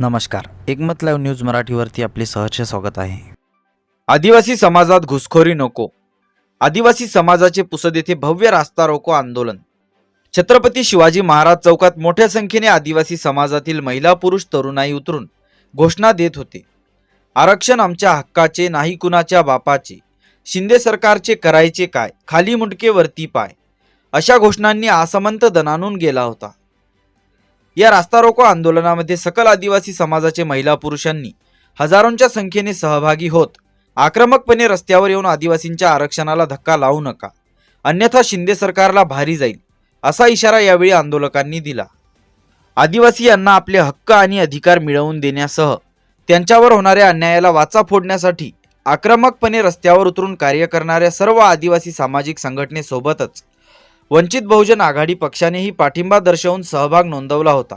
नमस्कार. एकमत live news मराठीवरती आपले सहर्ष स्वागत आहे. आदिवासी समाजात घुसखोरी नको. आदिवासी समाजाचे पुसद येथे भव्य रास्ता रोको आंदोलन. छत्रपती शिवाजी महाराज चौकात मोठ्या संख्येने आदिवासी समाजातील महिला पुरुष तरुणाई उतरून घोषणा देत होते. आरक्षण आमच्या हक्काचे नाही कुणाच्या बापाचे. शिंदे सरकारचे करायचे काय? खाली मुंडके वरती पाय. अशा घोषणांनी आसमंत दणानून गेला होता. या रास्ता रोको आंदोलनामध्ये सकल आदिवासी समाजाचे महिला पुरुषांनी हजारोंच्या संख्येने सहभागी होत आक्रमकपणे रस्त्यावर येऊन आदिवासींच्या आरक्षणाला धक्का लावू नका. अन्यथा शिंदे सरकारला भारी जाईल असा इशारा यावेळी आंदोलकांनी दिला. आदिवासी यांना आपले हक्क आणि अधिकार मिळवून देण्यासह त्यांच्यावर होणाऱ्या अन्यायाला वाचा फोडण्यासाठी आक्रमकपणे रस्त्यावर उतरून कार्य करणाऱ्या सर्व आदिवासी सामाजिक संघटनेसोबतच वंचित बहुजन आघाडी पक्षानेही पाठिंबा दर्शवून सहभाग नोंदवला होता.